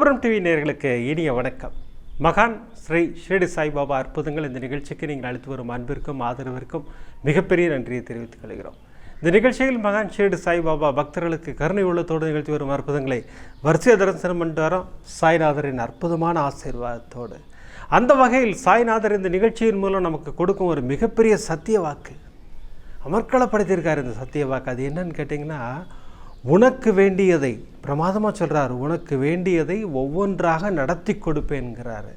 கோபுரம் டிவி நேர்களுக்கு இனிய வணக்கம். மகான் ஸ்ரீ ஷிரடி சாய்பாபா அற்புதங்கள் இந்த நிகழ்ச்சிக்கு நீங்கள் அளித்து வரும் அன்பிற்கும் ஆதரவிற்கும் மிகப்பெரிய நன்றியை தெரிவித்துக் கொள்கிறோம். இந்த நிகழ்ச்சியில் மகான் ஷேடு சாய்பாபா பக்தர்களுக்கு கருணை உள்ளத்தோடு நிகழ்த்தி வரும் அற்புதங்களை வரிசை தரிசனம் பண்ணிட்டு வரோம் சாய்நாதரின் அற்புதமான ஆசீர்வாதத்தோடு. அந்த வகையில் சாய்நாதர் இந்த நிகழ்ச்சியின் மூலம் நமக்கு கொடுக்கும் ஒரு மிகப்பெரிய சத்திய வாக்கு. அமர்க்களப்படுத்தியிருக்கார் இந்த சத்திய வாக்கு. அது என்னன்னு கேட்டிங்கன்னா உனக்கு வேண்டியதை பிரமாதமாக சொல்கிறார் உனக்கு வேண்டியதை ஒவ்வொன்றாக நடத்தி கொடுப்பேன்கிறாரு.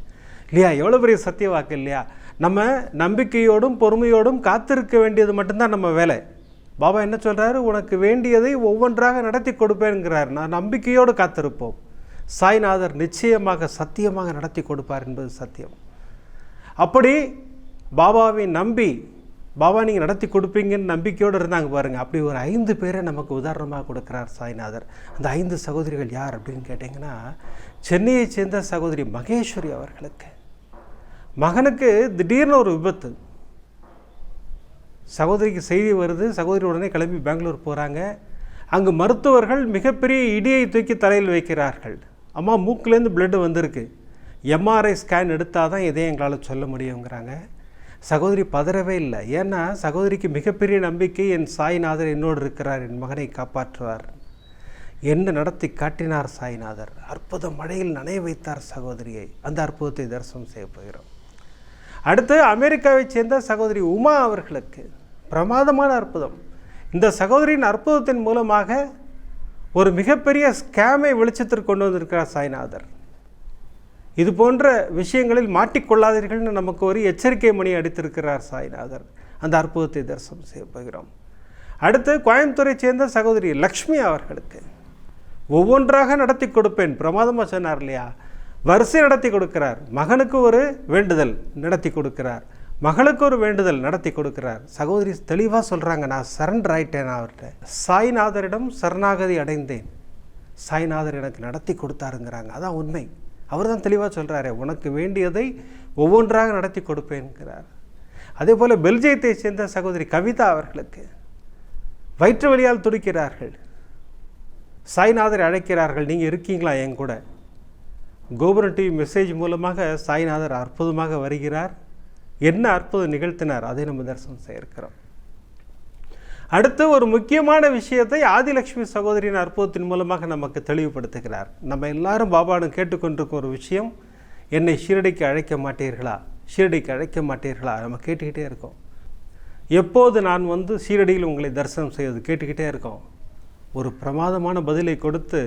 இல்லையா? எவ்வளோ பெரிய சத்திய வாக்கு இல்லையா? நம்ம நம்பிக்கையோடும் பொறுமையோடும் காத்திருக்க வேண்டியது மட்டும்தான் நம்ம வேலை. பாபா என்ன சொல்கிறாரு உனக்கு வேண்டியதை ஒவ்வொன்றாக நடத்தி கொடுப்பேன்கிறார். நான் நம்பிக்கையோடு காத்திருப்போம். சாய்நாதர் நிச்சயமாக சத்தியமாக நடத்தி கொடுப்பார் என்பது சத்தியம். அப்படி பாபாவை நம்பி பாபா நீங்கள் நடத்தி கொடுப்பீங்கன்னு நம்பிக்கையோடு இருந்தாங்க பாருங்கள் அப்படி ஒரு ஐந்து பேரை நமக்கு உதாரணமாக கொடுக்குறார் சாய்நாதர். அந்த ஐந்து சகோதரிகள் யார் அப்படின்னு கேட்டிங்கன்னா சென்னையை சேர்ந்த சகோதரி மகேஸ்வரி அவர்களுக்கு. மகனுக்கு திடீர்னு ஒரு விபத்து. சகோதரிக்கு செய்தி வருது. சகோதரி உடனே கிளம்பி பெங்களூர் போகிறாங்க அங்கு மருத்துவர்கள் மிகப்பெரிய இடியை தூக்கி தலையில் வைக்கிறார்கள். அம்மா மூக்கிலேருந்து பிளட்டு வந்திருக்கு. எம்ஆர்ஐ ஸ்கேன் எடுத்தால் தான் இதையும் எங்களால் சொல்ல முடியுங்கிறாங்க. சகோதரி பதறவே இல்லை. ஏன்னா சகோதரிக்கு மிகப்பெரிய நம்பிக்கை என் சாய்நாதர் என்னோடு இருக்கிறார் என் மகனை காப்பாற்றுவார். என்ன நடத்தி காட்டினார் சாய்நாதர்? அற்புத மழையில் நனைய வைத்தார் சகோதரியை. அந்த அற்புதத்தை தரிசனம் செய்ய போகிறோம். அடுத்து அமெரிக்காவைச் சேர்ந்த சகோதரி உமா அவர்களுக்கு பிரமாதமான அற்புதம். இந்த சகோதரியின் அற்புதத்தின் மூலமாக ஒரு மிகப்பெரிய ஸ்கேமை வெளிச்சத்திற்கு கொண்டு வந்திருக்கிறார் சாய்நாதர். இது போன்ற விஷயங்களில் மாட்டிக்கொள்ளாதீர்கள்னு நமக்கு ஒரு எச்சரிக்கை மணி அடித்திருக்கிறார் சாய்நாதர். அந்த அற்புதத்தை தரிசனம் செய்ய போகிறோம். அடுத்து கோயம்புத்தூரை சேர்ந்த சகோதரி லக்ஷ்மி அவர்களுக்கு. ஒவ்வொன்றாக நடத்தி கொடுப்பேன். பிரமாதமாக சொன்னார் இல்லையா? வரிசை நடத்தி கொடுக்கிறார். மகனுக்கு ஒரு வேண்டுதல் நடத்தி கொடுக்கிறார். மகளுக்கு ஒரு வேண்டுதல் நடத்தி கொடுக்கிறார். சகோதரி தெளிவாக சொல்கிறாங்க நான் சரண்டர் ஆயிட்டேன் அவர்கிட்ட. சாய்நாதரிடம் சரணாகதி அடைந்தேன். சாய்நாதர் எனக்கு நடத்தி கொடுத்தாருங்கிறாங்க. அதான் உண்மை. அவர் தான் தெளிவாக சொல்கிறாரு உனக்கு வேண்டியதை ஒவ்வொன்றாக நடத்தி கொடுப்பேன்கிறார் அதே போல் பெல்ஜியத்தை சேர்ந்த சகோதரி கவிதா அவர்களுக்கு வயிற்று வழியால் துடிக்கிறார்கள். சாய்நாதரை அழைக்கிறார்கள் நீங்கள் இருக்கீங்களா என் கூட? கோபுரம் டிவி மெசேஜ் மூலமாக சாய்நாதர் அற்புதமாக வருகிறார். என்ன அற்புதம் நிகழ்த்தினார் அதை நம்ம தரிசனம் செய்யிருக்கிறோம் அடுத்து ஒரு முக்கியமான விஷயத்தை ஆதிலட்சுமி சகோதரியின் அற்புதத்தின் மூலமாக நமக்கு தெளிவுபடுத்துகிறார். நம்ம எல்லாரும் பாபாடும் கேட்டுக்கொண்டிருக்க ஒரு விஷயம் என்னை ஷீரடிக்கு அழைக்க மாட்டீர்களா? ஷீரடிக்கு அழைக்க மாட்டீர்களா? நம்ம கேட்டுக்கிட்டே இருக்கோம். எப்போது நான் வந்து ஷீரடியில் உங்களை தரிசனம் செய்வது கேட்டுக்கிட்டே இருக்கோம். ஒரு பிரமாதமான பதிலை கொடுத்து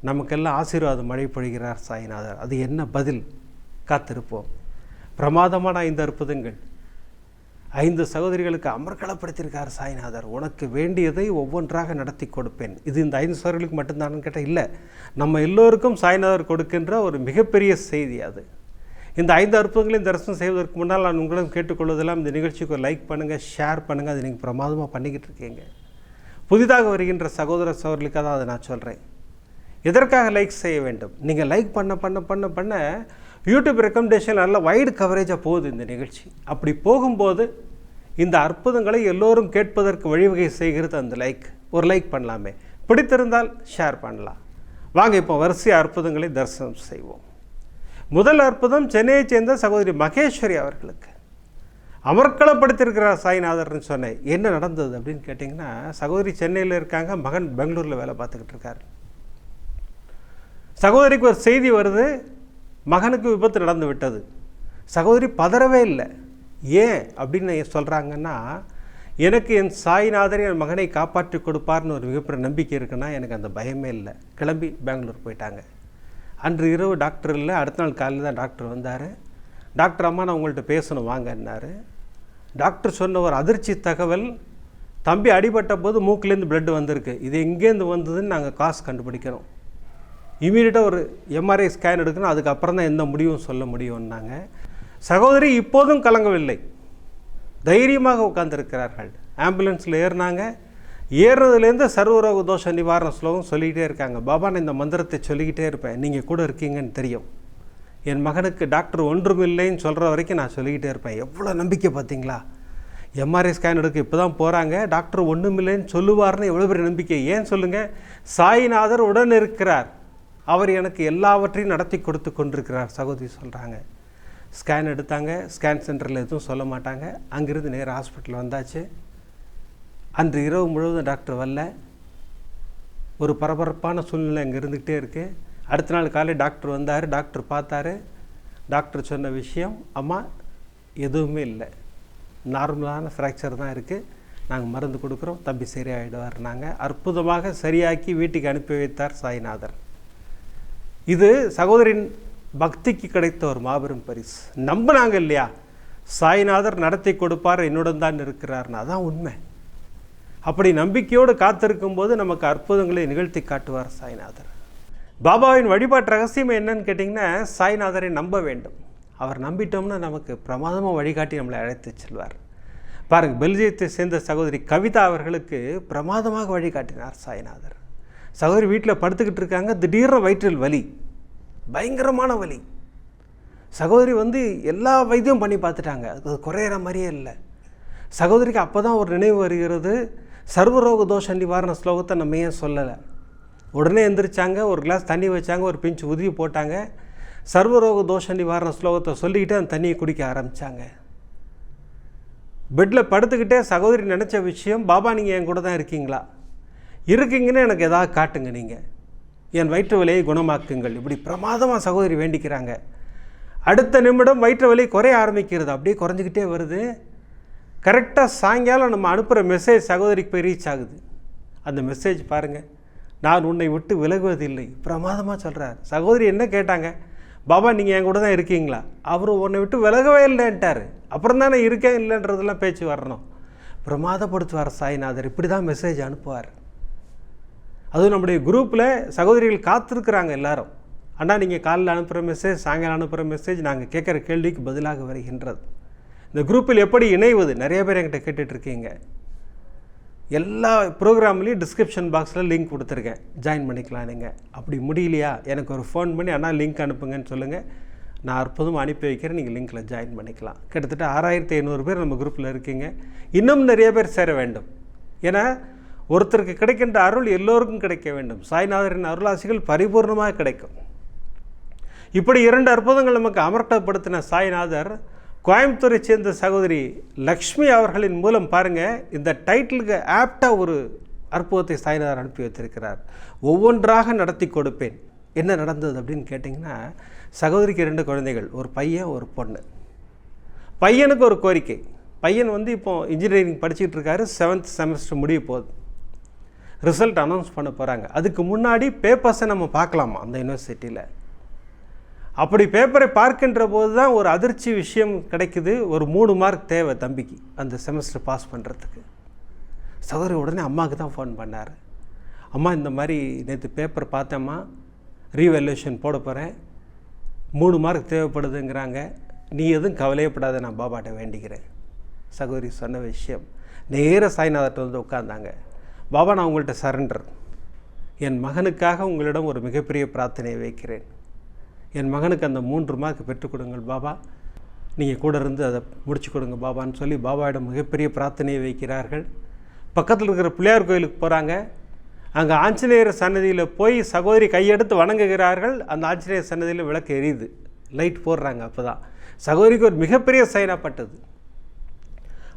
நமக்கெல்லாம் ஆசீர்வாதம் மழை பொழிகிறார் சாய்நாதர். அது என்ன பதில்? காத்திருப்போம். பிரமாதமான ஐந்து அற்புதங்கள். ஐந்து சகோதரிகளுக்கு அமர்க்களப்படுத்தியிருக்கார் சாய்நாதர். உனக்கு வேண்டியதை ஒவ்வொன்றாக நடத்தி கொடுப்பேன். இது இந்த ஐந்து சகோதரிகளுக்கு மட்டும்தானு கேட்டால் இல்லை. நம்ம எல்லோருக்கும் சாய்நாதர் கொடுக்கின்ற ஒரு மிகப்பெரிய செய்தி அது. இந்த ஐந்து அற்புதங்களையும் தரிசனம் செய்வதற்கு முன்னால் நான் உங்களிடம் கேட்டுக்கொள்வதெல்லாம் இந்த நிகழ்ச்சிக்கு ஒரு லைக் பண்ணுங்கள் ஷேர் பண்ணுங்கள் அது நீங்கள் பிரமாதமாக பண்ணிக்கிட்டு இருக்கீங்க. புதிதாக வருகின்ற சகோதர சகோதரிகளுக்காக தான் அதை நான் சொல்கிறேன் எதற்காக லைக் செய்ய வேண்டும்? நீங்கள் லைக் பண்ண பண்ண பண்ண பண்ண யூடியூப் ரெக்கமெண்டேஷன் நல்ல வைடு கவரேஜாக போகுது இந்த நிகழ்ச்சி. அப்படி போகும்போது இந்த அற்புதங்களை எல்லோரும் கேட்பதற்கு வழிவகை செய்கிறது அந்த லைக். ஒரு லைக் பண்ணலாமே. பிடித்திருந்தால் ஷேர் பண்ணலாம். வாங்க இப்போ வரிசை அற்புதங்களை தரிசனம் செய்வோம். முதல் அற்புதம் சென்னையைச் சேர்ந்த சகோதரி மகேஸ்வரி அவர்களுக்கு. அமர்க்களப்படுத்தியிருக்கிறார் சாய்நாதர்னு சொன்னேன். என்ன நடந்தது அப்படின்னு கேட்டிங்கன்னா சகோதரி சென்னையில் இருக்காங்க மகன் பெங்களூரில் வேலை பார்த்துக்கிட்டு இருக்காரு. சகோதரிக்கு ஒரு செய்தி வருது. மகனுக்கு விபத்து நடந்து விட்டது சகோதரி பதறவே இல்லை. ஏன் அப்படின்னு சொல்கிறாங்கன்னா எனக்கு என் சாய்நாதர் என் மகனை காப்பாற்றி கொடுப்பார்னு ஒரு மிகப்பெரிய நம்பிக்கை இருக்குன்னா எனக்கு அந்த பயமே இல்லை. கிளம்பி பெங்களூர் போயிட்டாங்க. அன்று இரவு டாக்டர் இல்லை. அடுத்த நாள் காலையில் தான் டாக்டர் வந்தார். டாக்டர் அம்மா நான் உங்கள்கிட்ட பேசணும் வாங்கன்னாரு டாக்டர் சொன்ன ஒரு அதிர்ச்சி தகவல் தம்பி அடிபட்ட போது மூக்கிலேருந்து பிளட் வந்திருக்கு. இது எங்கேருந்து வந்ததுன்னு நாங்கள் காசு கண்டுபிடிக்கிறோம். இமீடியட்டாக ஒரு எம்ஆர்ஐ ஸ்கேன் எடுக்கணும். அதுக்கப்புறம் தான் எந்த முடிவும் சொல்ல முடியும்னாங்க. சகோதரி இப்போதும் கலங்கவில்லை. தைரியமாக உட்கார்ந்துருக்கிறார்கள். ஆம்புலன்ஸில் ஏறினாங்க. ஏறுறதுலேருந்து சர்வரோக தோஷ நிவாரண ஸ்லோகம் சொல்லிக்கிட்டே இருக்காங்க. பாபா நான் இந்த மந்திரத்தை சொல்லிக்கிட்டே இருப்பேன். நீங்கள் கூட இருக்கீங்கன்னு தெரியும். என் மகனுக்கு டாக்டர் ஒன்றுமில்லைன்னு சொல்கிற வரைக்கும் நான் சொல்லிக்கிட்டே இருப்பேன். எவ்வளோ நம்பிக்கை பார்த்தீங்களா? எம்ஆர்ஐ ஸ்கேன் எடுக்க இப்போ தான் போகிறாங்க டாக்டர் ஒன்றுமில்லைன்னு சொல்லுவார்னு எவ்வளோ பெரிய நம்பிக்கை? ஏன் சொல்லுங்கள் சாய்நாதர் உடன் இருக்கிறார் அவர் எனக்கு எல்லாவற்றையும் நடத்தி கொடுத்து கொண்டிருக்கிறார் சகோதரி சொல்கிறாங்க ஸ்கேன் எடுத்தாங்க. ஸ்கேன் சென்டரில் எதுவும் சொல்ல மாட்டாங்க. அங்கேருந்து நேராக ஹாஸ்பிட்டல் வந்தாச்சு. அன்று இரவு முழுவதும் டாக்டர் வரல. ஒரு பரபரப்பான சூழ்நிலை அங்கே இருந்துக்கிட்டே இருக்குது அடுத்த நாள் காலை டாக்டர் வந்தார். டாக்டர் பார்த்தாரு. டாக்டர் சொன்ன விஷயம் அம்மா எதுவுமே இல்லை. நார்மலான ஃப்ராக்சர் தான் இருக்குது நாங்கள் மருந்து கொடுக்குறோம். தம்பி சரியாயிடுவார் நாங்கள் அற்புதமாக சரியாக்கி வீட்டுக்கு அனுப்பி வைத்தார் சாய்நாதர். இது சகோதரின் பக்திக்கு கிடைத்த ஒரு மாபெரும் பரிசு. நம்பினாங்க இல்லையா? சாய்நாதர் நடத்தி கொடுப்பார் என்னுடன் தான் இருக்கிறார்னு. அதான் உண்மை. அப்படி நம்பிக்கையோடு காத்திருக்கும் போது நமக்கு அற்புதங்களை நிகழ்த்தி காட்டுவார் சாய்நாதர். பாபாவின் வழிபாட்டு ரகசியம் என்னன்னு கேட்டிங்கன்னா சாய்நாதரை நம்ப வேண்டும். அவர் நம்பிட்டோம்னா நமக்கு பிரமாதமாக வழிகாட்டி நம்மளை அழைத்து செல்வார். பாருங்கள் பெல்ஜியத்தை சேர்ந்த சகோதரி கவிதா அவர்களுக்கு பிரமாதமாக வழிகாட்டினார் சாய்நாதர். சகோதரி வீட்டில் படுத்துக்கிட்டு இருக்காங்க திடீர்னு வயிற்றில் வலி. பயங்கரமான வலி. சகோதரி வந்து எல்லா வைத்தியம் பண்ணி பார்த்துட்டாங்க. அது குறையிற மாதிரியே இல்லை. சகோதரிக்கு அப்போ தான் ஒரு நினைவு வருகிறது. சர்வரோக தோஷ நிவாரண ஸ்லோகத்தை நம்ம ஏன் சொல்லலை? உடனே எந்திரிச்சாங்க ஒரு கிளாஸ் தண்ணி வச்சாங்க ஒரு பிஞ்சு உதவி போட்டாங்க. சர்வரோக தோஷ நிவாரண ஸ்லோகத்தை சொல்லிக்கிட்டு அந்த தண்ணியை குடிக்க ஆரம்பித்தாங்க பெட்டில் படுத்துக்கிட்டே சகோதரி நினச்ச விஷயம் பாபா நீங்கள் என் கூட தான் இருக்கீங்களா? இருக்கீங்கன்னு எனக்கு எதாவது காட்டுங்க நீங்கள் என் வயிற்று வலியை குணமாக்குங்கள். இப்படி பிரமாதமாக சகோதரி வேண்டிக்கிறாங்க. அடுத்த நிமிடம் வயிற்று வலி குறைய ஆரம்பிக்கிறது. அப்படியே குறைஞ்சிக்கிட்டே வருது. கரெக்டாக சாயங்காலம் நம்ம அனுப்புகிற மெசேஜ் சகோதரிக்கு போய் ரீச் ஆகுது. அந்த மெசேஜ் பாருங்கள் நான் உன்னை விட்டு விலகுவதில்லை. பிரமாதமாக சொல்கிறார் சகோதரி என்ன கேட்டாங்க? பாபா நீங்கள் என் கூட தான் இருக்கீங்களா? அவர் உன்னை விட்டு விலகவே இல்லைன்ட்டார். அப்புறம் தானே இருக்கேன் இல்லைன்றதெல்லாம் பேச்சு வரணும். பிரமாதப்படுத்துவார் சாய்நாதர். இப்படி தான் மெசேஜ் அனுப்புவார். அதுவும் நம்முடைய குரூப்பில் சகோதரிகள் காத்திருக்கிறாங்க எல்லாரும். அண்ணா நீங்கள் காலையில் அனுப்புகிற மெசேஜ் சாயங்காலம் அனுப்புகிற மெசேஜ் நாங்கள் கேட்குற கேள்விக்கு பதிலாக வருகின்றது. இந்த குரூப்பில் எப்படி இணைவது? நிறைய பேர் என்கிட்ட கேட்டுட்ருக்கீங்க எல்லா ப்ரோக்ராம்லேயும் டிஸ்கிரிப்ஷன் பாக்ஸில் லிங்க் கொடுத்துருக்கேன். ஜாயின் பண்ணிக்கலாம் நீங்கள் அப்படி முடியலையா? எனக்கு ஒரு ஃபோன் பண்ணி அண்ணா லிங்க் அனுப்புங்கன்னு சொல்லுங்கள் நான் அற்புதமாக அனுப்பி வைக்கிறேன். நீங்கள் லிங்க்கில் ஜாயின் பண்ணிக்கலாம். கிட்டத்தட்ட ஆறாயிரத்தி ஐநூறு பேர் நம்ம குரூப்பில் இருக்கீங்க. இன்னும் நிறைய பேர் சேர வேண்டும். ஏன்னா ஒருத்தருக்கு கிடைக்கின்ற அருள் எல்லோருக்கும் கிடைக்க வேண்டும். சாய்நாதரின் அருளாசிகள் பரிபூர்ணமாக கிடைக்கும். இப்படி இரண்டு அற்புதங்கள் நமக்கு அமர்த்தப்படுத்தின சாய்நாதர் கோயம்புத்தூரை சேர்ந்த சகோதரி லக்ஷ்மி அவர்களின் மூலம் பாருங்கள் இந்த டைட்டிலுக்கு ஆப்டாக ஒரு அற்புதத்தை சாய்நாதர் அனுப்பி வைத்திருக்கிறார். ஒவ்வொன்றாக நடத்தி கொடுப்பேன். என்ன நடந்தது அப்படின்னு கேட்டிங்கன்னா சகோதரிக்கு இரண்டு குழந்தைகள் ஒரு பையன் ஒரு பொண்ணு. பையனுக்கு ஒரு கோரிக்கை. பையன் வந்து இப்போ இன்ஜினியரிங் படிச்சுட்டு இருக்காரு செவன்த் செமஸ்டர் முடிய போகுது. ரிசல்ட் அனௌன்ஸ் பண்ண போகிறாங்க அதுக்கு முன்னாடி பேப்பர்ஸை நம்ம பார்க்கலாமா அந்த யூனிவர்சிட்டியில் அப்படி பேப்பரை பார்க்கின்ற போது தான் ஒரு அதிர்ச்சி விஷயம் கிடைக்குது. ஒரு மூணு மார்க் தேவை தம்பிக்கு அந்த செமஸ்டர் பாஸ் பண்ணுறதுக்கு சகோதரி உடனே அம்மாவுக்கு தான் ஃபோன் பண்ணார். அம்மா இந்த மாதிரி நேற்று பேப்பர் பார்த்தேம்மா. ரீவல்யூஷன் போட போகிறேன் மூணு மார்க் தேவைப்படுதுங்கிறாங்க. நீ எதுவும் கவலையப்படாத நான் பாபாட்ட வேண்டிக்கிறேன். சகோதரி சொன்ன விஷயம். நேர சாய்நாதர்கிட்ட வந்து உட்காந்தாங்க பாபா நான் உங்கள்கிட்ட சரண்டர் என் மகனுக்காக உங்களிடம் ஒரு மிகப்பெரிய பிரார்த்தனையை வைக்கிறேன். என் மகனுக்கு அந்த மூன்று மார்க் பெற்றுக் கொடுங்கள் பாபா. நீங்கள் கூட இருந்து அதை முடிச்சு கொடுங்க பாபான்னு சொல்லி பாபாவிடம் மிகப்பெரிய பிரார்த்தனையை வைக்கிறார்கள். பக்கத்தில் இருக்கிற பிள்ளையார் கோயிலுக்கு போகிறாங்க அங்கே ஆஞ்சநேயர் சன்னதியில் போய் சகோதரி கையெடுத்து வணங்குகிறார்கள். அந்த ஆஞ்சநேயர் சன்னதியில் விளக்கு எரியுது. லைட் போடுறாங்க அப்போ தான் சகோதரிக்கு ஒரு மிகப்பெரிய சைனாப்பட்டது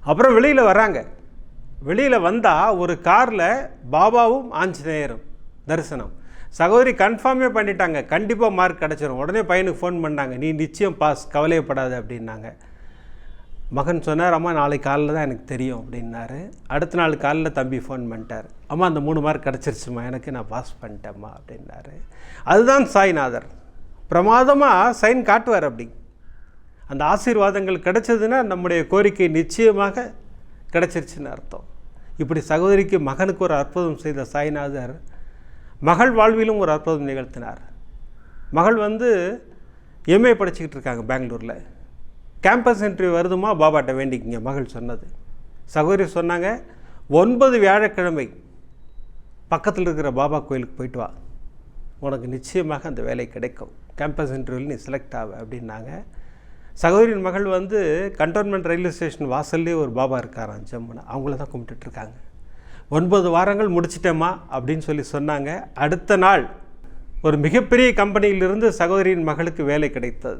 அப்புறம் வெளியில் வராங்க வெளியில் வந்தால் ஒரு காரில் பாபாவும் ஆஞ்சநேயரும் தரிசனம். சகோதரி கன்ஃபார்மே பண்ணிட்டாங்க. கண்டிப்பாக மார்க் கிடச்சிரும். உடனே பையனுக்கு ஃபோன் பண்ணாங்க. நீ நிச்சயம் பாஸ் கவலையப்படாது அப்படின்னாங்க. மகன் சொன்னார் அம்மா நாளைக்கு காலையில் தான் எனக்கு தெரியும் அப்படின்னாரு. அடுத்த நாள் காலையில் தம்பி ஃபோன் பண்ணிட்டார். அம்மா அந்த மூணு மார்க் கிடச்சிருச்சுமா எனக்கு நான் பாஸ் பண்ணிட்டேம்மா அப்படின்னாரு. அதுதான் சாய்நாதர். பிரமாதமாக சைன் காட்டுவார் அப்படி. அந்த ஆசீர்வாதங்கள் கிடைச்சதுன்னா நம்முடைய கோரிக்கை நிச்சயமாக கிடச்சிருச்சுன்னு அர்த்தம். இப்படி சகோதரிக்கு மகனுக்கு ஒரு அற்புதம் செய்த சாய்நாதர் மகள் வாழ்விலும் ஒரு அற்புதம் நிகழ்த்தினார். மகள் வந்து எம்ஏ படிச்சுக்கிட்டு இருக்காங்க பெங்களூரில். Campus interview வருதுமா? பாபாட்ட வேண்டிக்கிங்க மகள் சொன்னது. சகோதரி சொன்னாங்க ஒன்பது வியாழக்கிழமை பக்கத்தில் இருக்கிற பாபா கோயிலுக்கு போயிட்டு வா. உனக்கு நிச்சயமாக அந்த வேலை கிடைக்கும். கேம்பஸ் இன்டர்வியூவில் நீ செலக்ட் ஆக அப்படின்னாங்க. சகோதரியின் மகள் வந்து கண்டோன்மெண்ட் ரயில்வே ஸ்டேஷன் வாசல்லே ஒரு பாபா இருக்காராம் ஜம்முனா அவங்கள தான் கும்பிட்டுட்ருக்காங்க. ஒன்பது வாரங்கள் முடிச்சிட்டேம்மா அப்படின்னு சொல்லி சொன்னாங்க. அடுத்த நாள் ஒரு மிகப்பெரிய கம்பெனியிலிருந்து சகோதரியின் மகளுக்கு வேலை கிடைத்தது.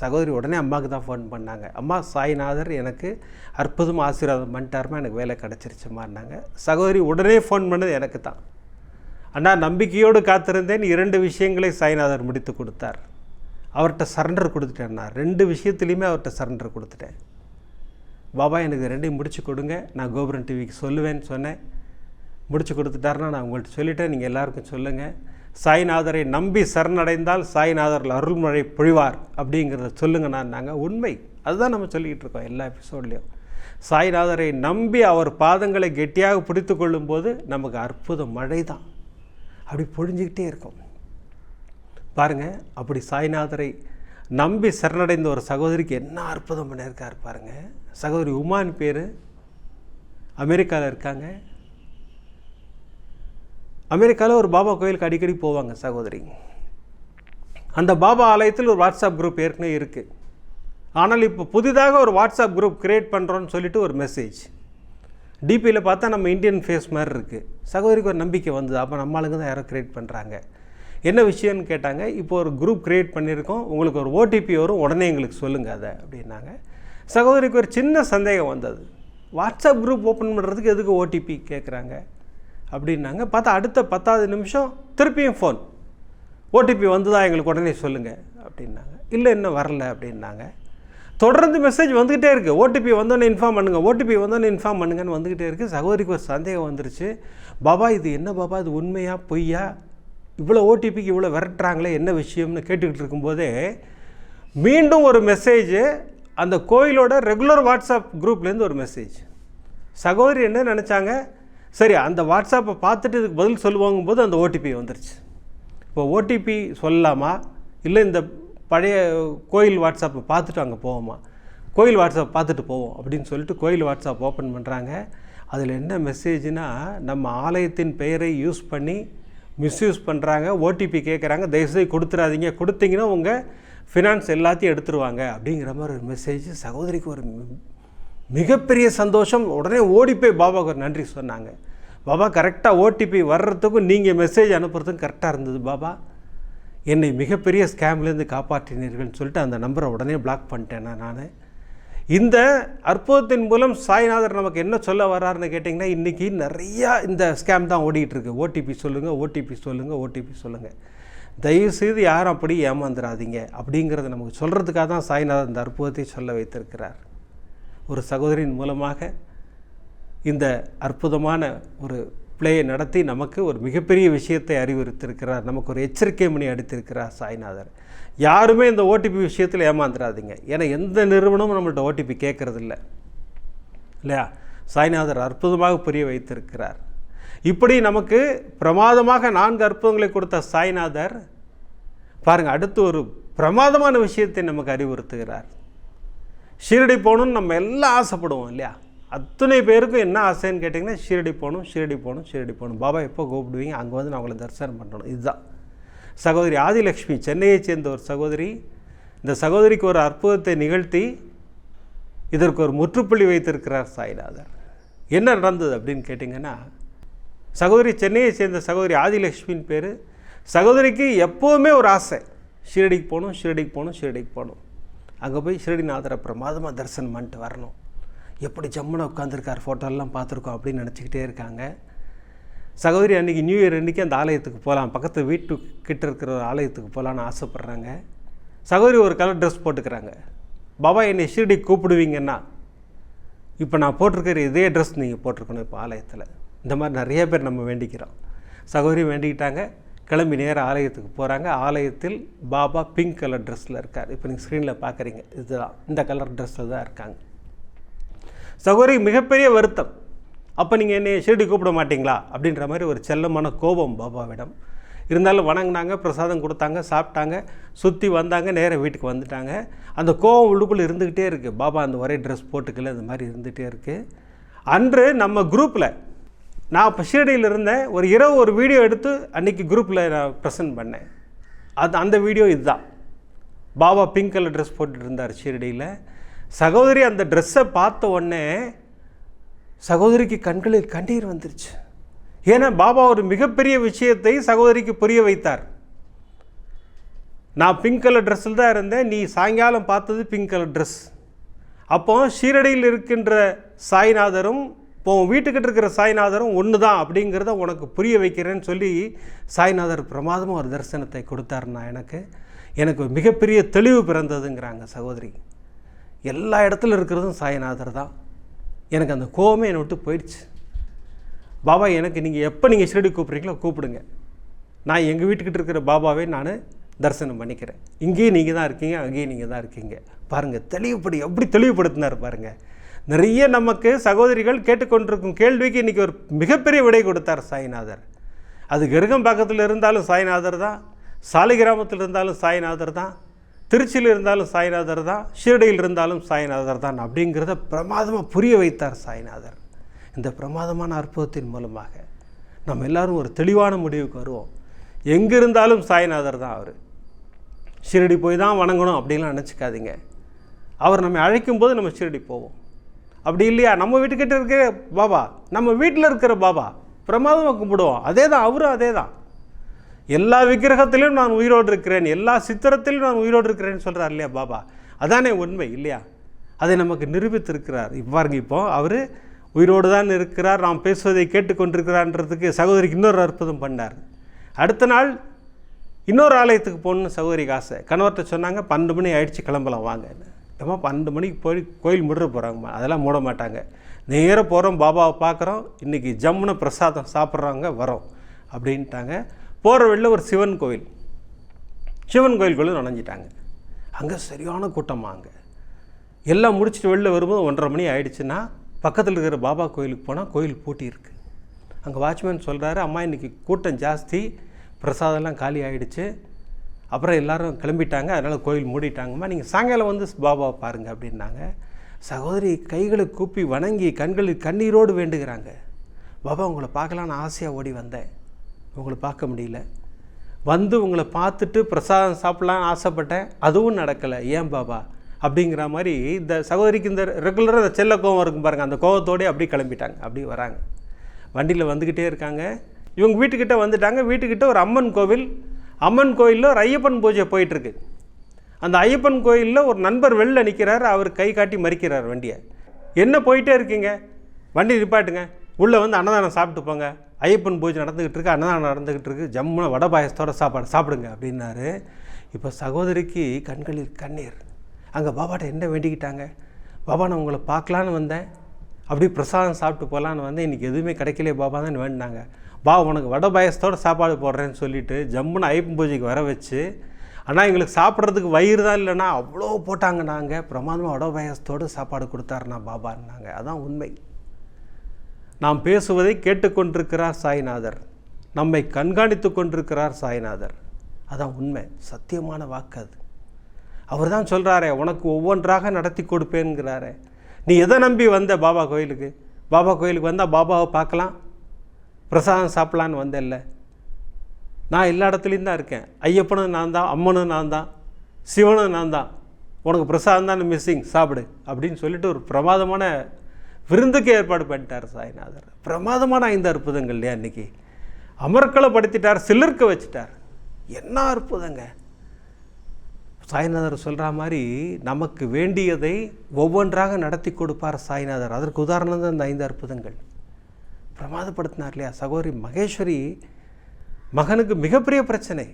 சகோதரி உடனே அம்மாவுக்கு தான் ஃபோன் பண்ணாங்க. அம்மா சாய்நாதர் எனக்கு அற்புதம் ஆசீர்வாதம் பண்ணிட்டாருமா எனக்கு வேலை கிடச்சிருச்சுமான்னாங்க சகோதரி உடனே ஃபோன் பண்ணது எனக்கு தான். அண்ணா நம்பிக்கையோடு காத்திருந்தேன். இரண்டு விஷயங்களை சாய்நாதர் முடித்து கொடுத்தார். அவர்கிட்ட சரண்டர் கொடுத்துட்டேன் நான். ரெண்டு விஷயத்துலையுமே அவர்கிட்ட சரண்டர் கொடுத்துட்டேன். பாபா எனக்கு ரெண்டையும் முடிச்சு கொடுங்க. நான் கோபுரம் டிவிக்கு சொல்லுவேன்னு சொன்னேன். முடிச்சு கொடுத்துட்டாருன்னா நான் உங்கள்கிட்ட சொல்லிட்டேன். நீங்கள் எல்லாருக்கும் சொல்லுங்கள் சாய்நாதரை நம்பி சரணடைந்தால் சாய்நாதரில் அருள்மழை பொழிவார் அப்படிங்கிறத சொல்லுங்கண்ணா நான் நாங்கள் உண்மை. அதுதான் நம்ம சொல்லிக்கிட்டு இருக்கோம் எல்லா எபிசோட்லேயும் சாய்நாதரை நம்பி அவர் பாதங்களை கெட்டியாக பிடித்து கொள்ளும்போது நமக்கு அற்புத மழை தான் அப்படி பொழிஞ்சிக்கிட்டே இருக்கும். பாருங்கள் அப்படி சாய்நாதரை நம்பி சரணடைந்த ஒரு சகோதரிக்கு என்ன அற்புதம் பண்ணியிருக்காரு பாருங்கள் சகோதரி உமான் பேர். அமெரிக்காவில் இருக்காங்க. அமெரிக்காவில் ஒரு பாபா கோயிலுக்கு அடிக்கடி போவாங்க சகோதரி. அந்த பாபா ஆலயத்தில் ஒரு வாட்ஸ்அப் குரூப் ஏற்கனவே இருக்குது ஆனால் இப்போ புதிதாக ஒரு வாட்ஸ்அப் குரூப் க்ரியேட் பண்ணுறோன்னு சொல்லிட்டு ஒரு மெசேஜ். டிபியில் பார்த்தா நம்ம இந்தியன் ஃபேஸ் மாதிரி இருக்குது சகோதரிக்கு ஒரு நம்பிக்கை வந்தது. அப்போ நம்ம ஆளுங்க தான் யாரோ க்ரியேட் பண்ணுறாங்க என்ன விஷயம்னு கேட்டாங்க இப்போ ஒரு குரூப் கிரியேட் பண்ணியிருக்கோம் உங்களுக்கு ஒரு ஓடிபி வரும் உடனே எங்களுக்கு சொல்லுங்கள் அதை அப்படின்னாங்க. சகோதரிக்கு ஒரு சின்ன சந்தேகம் வந்தது. வாட்ஸ்அப் குரூப் ஓப்பன் பண்ணுறதுக்கு எதுக்கு ஓடிபி கேட்குறாங்க அப்படின்னாங்க. பார்த்தா அடுத்த பத்தாவது நிமிஷம் திருப்பியும் ஃபோன் ஓடிபி வந்ததா எங்களுக்கு உடனே சொல்லுங்கள் அப்படின்னாங்க. இல்லை இன்னும் வரல அப்படின்னாங்க. தொடர்ந்து மெசேஜ் வந்துக்கிட்டே இருக்குது ஓடிபி வந்தோடனே இன்ஃபார்ம் பண்ணுங்கள் ஓடிபி வந்தோடனே இன்ஃபார்ம் பண்ணுங்கன்னு வந்துக்கிட்டே இருக்குது சகோதரிக்கு ஒரு சந்தேகம் வந்துருச்சு. பாபா இது என்ன பாபா? இது உண்மையா பொய்யா? இவ்வளோ ஓடிபிக்கு இவ்வளோ விரட்டுறாங்களே என்ன விஷயம்னு கேட்டுக்கிட்டு இருக்கும்போதே மீண்டும் ஒரு மெசேஜ் அந்த கோயிலோட ரெகுலர் வாட்ஸ்அப் குரூப்லேருந்து ஒரு மெசேஜ் சகோதரி என்ன நினச்சாங்க? சரி அந்த வாட்ஸ்அப்பை பார்த்துட்டு இதுக்கு பதில் சொல்லுவாங்கும் போது அந்த ஓடிபி வந்துருச்சு. இப்போ ஓடிபி சொல்லலாமா? இல்லை இந்த பழைய கோயில் வாட்ஸ்அப்பை பார்த்துட்டு அங்கே போவோமா? கோயில் வாட்ஸ்அப் பார்த்துட்டு போவோம் அப்படின்னு சொல்லிட்டு கோயில் வாட்ஸ்அப் ஓப்பன் பண்ணுறாங்க அதில் என்ன மெசேஜ்னால் நம்ம ஆலயத்தின் பெயரை யூஸ் பண்ணி மிஸ்யூஸ் பண்ணுறாங்க ஓடிபி கேட்குறாங்க தயவுசெய்து கொடுத்துடாதீங்க கொடுத்தீங்கன்னா உங்கள் ஃபினான்ஸ் எல்லாத்தையும் எடுத்துருவாங்க. அப்படிங்கிற மாதிரி ஒரு மெசேஜ் சகோதரிக்கு ஒரு மிகப்பெரிய சந்தோஷம். உடனே ஓடி போய் பாபாவுக்கு ஒரு நன்றி சொன்னாங்க. பாபா கரெக்டாக ஓடிபி வர்றதுக்கும் நீங்கள் மெசேஜ் அனுப்புறதுக்கும் கரெக்டாக இருந்தது பாபா. என்னை மிகப்பெரிய ஸ்கேம்லேருந்து காப்பாற்றினீர்கள்னு சொல்லிட்டு அந்த நம்பரை உடனே பிளாக் பண்ணிட்டேன் நான். இந்த அற்புதத்தின் மூலம் சாய்நாதர் நமக்கு என்ன சொல்ல வர்றாருன்னு கேட்டிங்கன்னா இன்றைக்கி நிறையா இந்த ஸ்கேம் தான் ஓடிட்டுருக்கு ஓடிபி சொல்லுங்கள் ஓடிபி சொல்லுங்கள் ஓடிபி சொல்லுங்கள் தயவுசெய்து யாரும் அப்படி ஏமாந்துடாதீங்க அப்படிங்கிறத நமக்கு சொல்கிறதுக்காக தான் சாய்நாதர் இந்த அற்புதத்தை சொல்ல வைத்திருக்கிறார். ஒரு சகோதரியின் மூலமாக இந்த அற்புதமான ஒரு பிளேயை நடத்தி நமக்கு ஒரு மிகப்பெரிய விஷயத்தை அறிவுறுத்திருக்கிறார். நமக்கு ஒரு எச்சரிக்கை மணி அடித்திருக்கிறார் சாய்நாதர். யாருமே இந்த ஓடிபி விஷயத்தில் ஏமாந்துடாதீங்க ஏன்னா எந்த நிறுவனமும் நம்மள்ட்ட ஓடிபி கேட்குறதில்ல இல்லையா? சாய்நாதர் அற்புதமாக புரிய வைத்திருக்கிறார். இப்படி நமக்கு பிரமாதமாக நான்கு அற்புதங்களை கொடுத்த சாய்நாதர் பாருங்கள் அடுத்து ஒரு பிரமாதமான விஷயத்தை நமக்கு அறிவுறுத்துகிறார். ஷீரடி போகணும்னு நம்ம எல்லாம் ஆசைப்படுவோம் இல்லையா? அத்தனை பேருக்கும் என்ன ஆசைன்னு கேட்டிங்கன்னா ஷீரடி போகணும் ஷீரடி போகணும் ஷீரடி போகணும். பாபா எப்போ கூப்பிடுவீங்க? அங்கே வந்து நான் உங்களை தரிசனம் பண்ணணும். இதுதான். சகோதரி ஆதிலக்ஷ்மி சென்னையைச் சேர்ந்த ஒரு சகோதரி. இந்த சகோதரிக்கு ஒரு அற்புதத்தை நிகழ்த்தி இதற்கு ஒரு முற்றுப்புள்ளி வைத்திருக்கிறார் சாய்நாதர். என்ன நடந்தது அப்படின்னு கேட்டிங்கன்னா சகோதரி சென்னையை சேர்ந்த சகோதரி ஆதிலக்ஷ்மின் பேர் சகோதரிக்கு எப்போவுமே ஒரு ஆசை ஷீரடிக்கு போகணும் ஷீரடிக்கு போகணும் ஷீரடிக்கு போகணும். அங்கே போய் ஷீரடிநாதரை பிரமாதமாக தரிசனம் பண்ணிட்டு வரணும். எப்படி ஜம்முனை உட்காந்துருக்கார் ஃபோட்டோலாம் பார்த்துருக்கோம் அப்படின்னு நினச்சிக்கிட்டே இருக்காங்க. சகோதரி அன்றைக்கி நியூ இயர் அன்றைக்கி அந்த ஆலயத்துக்கு போகலாம் பக்கத்து வீட்டு கிட்ட இருக்கிற ஒரு ஆலயத்துக்கு போகலான்னு ஆசைப்பட்றாங்க. சகோதரி ஒரு கலர் ட்ரெஸ் போட்டுக்கிறாங்க. பாபா என்னை ஷீரடி கூப்பிடுவீங்கன்னா இப்போ நான் போட்டிருக்கிற இதே ட்ரெஸ் நீங்கள் போட்டிருக்கணும் இப்போ ஆலயத்தில். இந்த மாதிரி நிறைய பேர் நம்ம வேண்டிக்கிறோம். சகோதரி வேண்டிக்கிட்டாங்க. கிளம்பி நேராக ஆலயத்துக்கு போகிறாங்க ஆலயத்தில் பாபா பிங்க் கலர் ட்ரெஸ்ஸில் இருக்கார். இப்போ நீங்கள் ஸ்க்ரீனில் பார்க்குறீங்க இதுதான். இந்த கலர் ட்ரெஸ்ஸில் தான் இருக்காங்க. சகோதரி மிகப்பெரிய வருத்தம். அப்போ நீங்கள் என்னை ஷீரடி கூப்பிட மாட்டீங்களா? அப்படின்ற மாதிரி ஒரு செல்லமான கோபம் பாபாவிடம். இருந்தாலும் வணங்கினாங்க பிரசாதம் கொடுத்தாங்க சாப்பிட்டாங்க சுற்றி வந்தாங்க நேராக வீட்டுக்கு வந்துட்டாங்க. அந்த கோபம் உள்ளுக்குள்ளே இருந்துக்கிட்டே இருக்குது பாபா அந்த ஒரே ட்ரெஸ் போட்டுக்கல இந்த மாதிரி இருந்துகிட்டே இருக்குது அன்று நம்ம குரூப்பில் நான் இப்போ ஷீரடியில் இருந்தேன். ஒரு இரவு ஒரு வீடியோ எடுத்து அன்றைக்கி குரூப்பில் நான் ப்ரெசென்ட் பண்ணேன். அது அந்த வீடியோ இதுதான். பாபா பிங்க் கலர் ட்ரெஸ் போட்டுட்டு இருந்தார் ஷீரடியில். சகோதரி அந்த ட்ரெஸ்ஸை பார்த்த உடனே சகோதரிக்கு கண்களில் கண்ணீர் வந்துருச்சு. ஏன்னா பாபா ஒரு மிகப்பெரிய விஷயத்தை சகோதரிக்கு புரிய வைத்தார். நான் பிங்க் கலர் ட்ரெஸ்ஸில் தான் இருந்தேன் நீ சாயங்காலம் பார்த்தது பிங்க் கலர் ட்ரெஸ் அப்போ ஷீரடியில் இருக்கின்ற சாய்நாதரும் இப்போ உன் வீட்டுக்கிட்ட இருக்கிற சாய்நாதரும் ஒன்று தான் அப்படிங்கிறத உனக்கு புரிய வைக்கிறேன்னு சொல்லி சாய்நாதர் பிரமாதமாக ஒரு தரிசனத்தை கொடுத்தாருண்ணா எனக்கு. எனக்கு மிகப்பெரிய தெளிவு பிறந்ததுங்கிறாங்க சகோதரி. எல்லா இடத்துல இருக்கிறதும் சாய்நாதர் தான். எனக்கு அந்த கோவமே என்னை விட்டு போயிடுச்சு. பாபா எனக்கு நீங்கள் எப்போ நீங்கள் ஷிரடி கூப்பிட்றீங்களோ கூப்பிடுங்க. நான் எங்கள் வீட்டுக்கிட்ட இருக்கிற பாபாவே நான் தரிசனம் பண்ணிக்கிறேன். இங்கேயும் நீங்கள் தான் இருக்கீங்க அங்கேயும் நீங்கள் தான் இருக்கீங்க. பாருங்கள் தெளிவுபடி எப்படி தெளிவுபடுத்தினார் பாருங்கள் நிறைய நமக்கு சகோதரிகள் கேட்டுக்கொண்டிருக்கும் கேள்விக்கு இன்றைக்கி ஒரு மிகப்பெரிய விடை கொடுத்தார் சாய்நாதர். அது கருகம்பாக்கத்தில் இருந்தாலும் சாய்நாதர் தான் சாலிகிராமத்தில் இருந்தாலும் சாய்நாதர் தான் திருச்சியில் இருந்தாலும் சாய்நாதர் தான் ஷீரடியில் இருந்தாலும் சாய்நாதர் தான் அப்படிங்கிறத பிரமாதமாக புரிய வைத்தார் சாய்நாதர். இந்த பிரமாதமான அற்புதத்தின் மூலமாக நம்ம எல்லாரும் ஒரு தெளிவான முடிவுக்கு வருவோம். எங்கே இருந்தாலும் சாய்நாதர் தான் அவர். ஷீரடி போய் தான் வணங்கணும் அப்படின்லாம் நினச்சிக்காதீங்க. அவர் நம்மை அழைக்கும் போது நம்ம ஷீரடி போவோம். அப்படி இல்லையா? நம்ம வீட்டுக்கிட்ட இருக்கிற பாபா நம்ம வீட்டில் இருக்கிற பாபா பிரமாதமாக கும்பிடுவோம். அதே தான் அவரும் அதே தான். எல்லா விக்கிரகத்திலும் நான் உயிரோடு இருக்கிறேன் எல்லா சித்திரத்திலும் நான் உயிரோடு இருக்கிறேன்னு சொல்கிறார் இல்லையா பாபா? அதானே உண்மை இல்லையா? அதை நமக்கு நிரூபித்திருக்கிறார். இப்போ பாருங்க இப்போ அவர் உயிரோடு தான் இருக்கிறார் நாம் பேசுவதை கேட்டுக்கொண்டிருக்கிறான்றதுக்கு சகோதரிக்கு இன்னொரு அற்புதம் பண்ணார். அடுத்த நாள் இன்னொரு ஆலயத்துக்கு போகணுன்னு சகோதரிக்கு ஆசை. கணவர்கிட்ட சொன்னாங்க பன்னெண்டு மணி ஆயிடுச்சு கிளம்பலாம் வாங்க. ஏமா பன்னெண்டு மணிக்கு போய் கோயில் முடுற போகிறாங்கம்மா அதெல்லாம் மூட மாட்டாங்க. நேராக போகிறோம் பாபாவை பார்க்குறோம் இன்றைக்கி ஜம்முன பிரசாதம் சாப்பிட்றாங்க வரோம் அப்படின்ட்டாங்க. போகிற வழியில் ஒரு சிவன் கோயில். சிவன் கோயிலுக்குள்ளே நுழைஞ்சிட்டாங்க. அங்கே சரியான கூட்டமாக அங்கே. எல்லாம் முடிச்சுட்டு வெளில வரும்போது ஒன்றரை மணி ஆயிடுச்சுன்னா பக்கத்தில் இருக்கிற பாபா கோயிலுக்கு போனால் கோயில் பூட்டி இருக்கு. அங்கே வாட்ச்மேன் சொல்கிறாரு அம்மா இன்றைக்கி கூட்டம் ஜாஸ்தி பிரசாதம்லாம் காலி ஆயிடுச்சு. அப்புறம் எல்லாரும் கிளம்பிட்டாங்க அதனால் கோயில் மூடிட்டாங்கம்மா. நீங்கள் சாயங்காலம் வந்து பாபாவை பாருங்கள் அப்படின்னாங்க. சகோதரி கைகளை கூப்பி வணங்கி கண்களில் கண்ணீரோடு வேண்டுகிறாங்க. பாபா உங்களை பார்க்கலான்னு ஆசையாக ஓடி வந்தேன். உங்களை பார்க்க முடியல. வந்து உங்களை பார்த்துட்டு பிரசாதம் சாப்பிட்லான்னு ஆசைப்பட்டேன். அதுவும் நடக்கலை. ஏன் பாபா? அப்படிங்கிற மாதிரி இந்த சகோதரிக்கு இந்த ரெகுலராக இந்த செல்ல கோவம் இருக்கும் பாருங்கள் அந்த கோவத்தோடே அப்படியே கிளம்பிட்டாங்க. அப்படி வராங்க. வண்டியில் வந்துக்கிட்டே இருக்காங்க. இவங்க வீட்டுக்கிட்ட வந்துட்டாங்க. வீட்டுக்கிட்ட ஒரு அம்மன் கோவில். அம்மன் கோயிலில் ஒரு ஐயப்பன் பூஜை போயிட்டுருக்கு. அந்த ஐயப்பன் கோயிலில் ஒரு நண்பர் வெளில நிற்கிறார் அவர் கை காட்டி மறிக்கிறார் வண்டியை. என்ன போயிட்டே இருக்கீங்க? வண்டி நிப்பாட்டுங்க. உள்ளே வந்து அன்னதானம் சாப்பிட்டு போங்க. ஐயப்பன் பூஜை நடந்துக்கிட்டு இருக்கு அன்னதானம் நடந்துக்கிட்டு இருக்கு. ஜம்முன வடை பாயசத்தோட சாப்பாடு சாப்பிடுங்க அப்படின்னாரு. இப்போ சகோதரிக்கு கண்களில் கண்ணீர். அங்கே பாபாட்ட என்ன வேண்டிக்கிட்டாங்க? பாபா நான் உங்களை பார்க்கலான்னு வந்தேன். அப்படி பிரசாதம் சாப்பிட்டு போகலான்னு வந்தேன். இன்றைக்கி எதுவுமே கிடைக்கலையே பாபா தான் வேண்டினாங்க. பா உனக்கு வடை பாயசத்தோட சாப்பாடு போடுறேன்னு சொல்லிட்டு ஜம்முன்னு ஐயப்பன் பூஜைக்கு வர வச்சு ஆனால் எங்களுக்கு சாப்பிட்றதுக்கு வயிறு தான் இல்லைன்னா அவ்வளோ போட்டாங்க நாங்கள் பிரமாதமாக வடை பாயசத்தோடு சாப்பாடு கொடுத்தாருண்ணா பாபான்னாங்க. அதான் உண்மை. நாம் பேசுவதை கேட்டுக்கொண்டிருக்கிறார் சாய்நாதர். நம்மை கண்காணித்து கொண்டிருக்கிறார் சாய்நாதர். அதான் உண்மை. சத்தியமான வாக்கு அது. அவர் தான் சொல்கிறாரே உனக்கு ஒவ்வொன்றாக நடத்தி கொடுப்பேன்கிறாரே. நீ எதை நம்பி வந்த பாபா கோயிலுக்கு? பாபா கோயிலுக்கு வந்தால் பாபாவை பார்க்கலாம். பிரசாதம் சாப்பிட்லான்னு வந்தேல்ல நான் எல்லா இடத்துலையும் தான் இருக்கேன். ஐயப்பனும் நான் தான் அம்மனும் நான் தான் சிவனும் நான் தான். உனக்கு பிரசாதம் தான் மிஸ்ஸிங் சாப்பிடு. அப்படின்னு சொல்லிட்டு ஒரு பிரமாதமான விருந்துக்கு ஏற்பாடு பண்ணிட்டார் சாய்நாதர். பிரமாதமான ஐந்து அற்புதங்கள் இல்லையா இன்றைக்கி அமர்க்களப்படுத்திட்டார் சிலர்க்க வச்சுட்டார். என்ன அற்புதங்க? சாய்நாதர் சொல்கிற மாதிரி நமக்கு வேண்டியதை ஒவ்வொன்றாக நடத்தி கொடுப்பார் சாய்நாதர். அதற்கு உதாரணம் தான் இந்த ஐந்து அற்புதங்கள். பிரமாதப்படுத்தினார் இல்லையா? சகோதரி மகேஸ்வரி மகனுக்கு மிகப்பெரிய பிரச்சனை.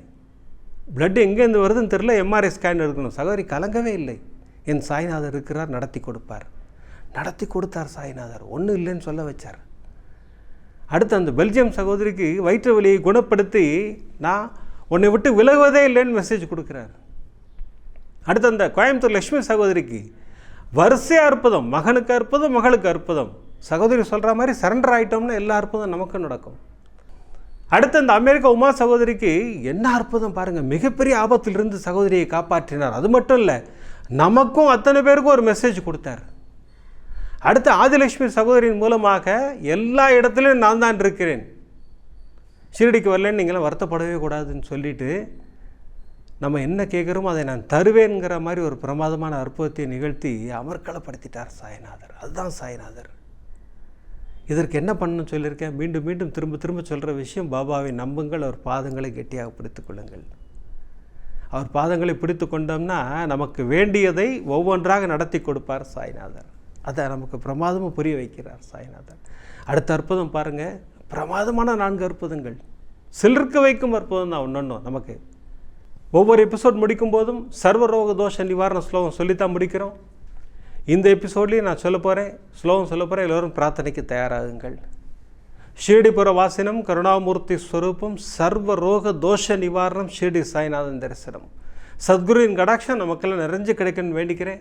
பிளட் எங்கேருந்து வருதுன்னு தெரில எம்ஆர்ஐ ஸ்கேன் எடுக்கணும். சகோதரி கலங்கவே இல்லை. என் சாய்நாதர் இருக்கிறார் நடத்தி கொடுப்பார். நடத்தி கொடுத்தார் சாய்நாதர். ஒன்றும் இல்லைன்னு சொல்ல வச்சார். அடுத்து அந்த பெல்ஜியம் சகோதரிக்கு வயிற்று வலியை குணப்படுத்தி நான் உன்னை விட்டு விலகுவதே இல்லைன்னு மெசேஜ் கொடுக்குறார். அடுத்து அந்த கோயம்புத்தூர் லக்ஷ்மி சகோதரிக்கு வரிசையாக அற்புதம் மகனுக்கு அற்புதம் மகளுக்கு அற்புதம். சகோதரி சொல்கிற மாதிரி சரண்டர் ஆகிட்டோம்னா எல்லா அற்புதம் நமக்கு நடக்கும். அடுத்து அந்த அமெரிக்க உமா சகோதரிக்கு என்ன அற்புதம் பாருங்கள் மிகப்பெரிய ஆபத்திலிருந்து சகோதரியை காப்பாற்றினார். அது மட்டும் இல்லை நமக்கும் அத்தனை பேருக்கும் ஒரு மெசேஜ் கொடுத்தார். அடுத்து ஆதிலட்சுமி சகோதரியின் மூலமாக எல்லா இடத்துலையும் நான் தான் இருக்கிறேன். ஷீரடிக்கு வரலன்னு நீங்களாம் வருத்தப்படவே கூடாதுன்னு சொல்லிட்டு நம்ம என்ன கேட்குறோமோ அதை நான் தருவேங்கிற மாதிரி ஒரு பிரமாதமான அற்புதத்தை நிகழ்த்தி அமர்க்களப்படுத்திட்டார் சாய்நாதர். அதுதான் சாய்நாதர். இதற்கு என்ன பண்ணணும்னு சொல்லியிருக்கேன்? மீண்டும் மீண்டும் திரும்ப திரும்ப சொல்கிற விஷயம் பாபாவை நம்புங்கள் அவர் பாதங்களை கெட்டியாக பிடித்து கொள்ளுங்கள். அவர் பாதங்களை பிடித்து கொண்டோம்னா நமக்கு வேண்டியதை ஒவ்வொன்றாக நடத்தி கொடுப்பார் சாய்நாதர். அதை நமக்கு பிரமாதமாக புரிய வைக்கிறார் சாய்நாதன். அடுத்த அற்புதம் பாருங்கள் பிரமாதமான நான்கு அற்புதங்கள். சிலிருக்க வைக்கும் அற்புதம் தான் ஒன்றொன்றும் நமக்கு ஒவ்வொரு எபிசோட் முடிக்கும் போதும் சர்வரோக தோஷ நிவாரண ஸ்லோகம் சொல்லித்தான் முடிக்கிறோம். இந்த எபிசோட்லேயும் நான் சொல்ல போகிறேன் ஸ்லோகம் சொல்ல போகிறேன் எல்லோரும் பிரார்த்தனைக்கு தயாராகுங்கள். ஷீர்டிபுர வாசினம் கருணாமூர்த்தி ஸ்வரூபம் சர்வ ரோக தோஷ நிவாரணம் ஷீர்டி சாய்நாதன் தரிசனம். சத்குருவின் கடாட்சம் நமக்கெல்லாம் நிறைஞ்சு கிடைக்குன்னு வேண்டிக்கிறேன்.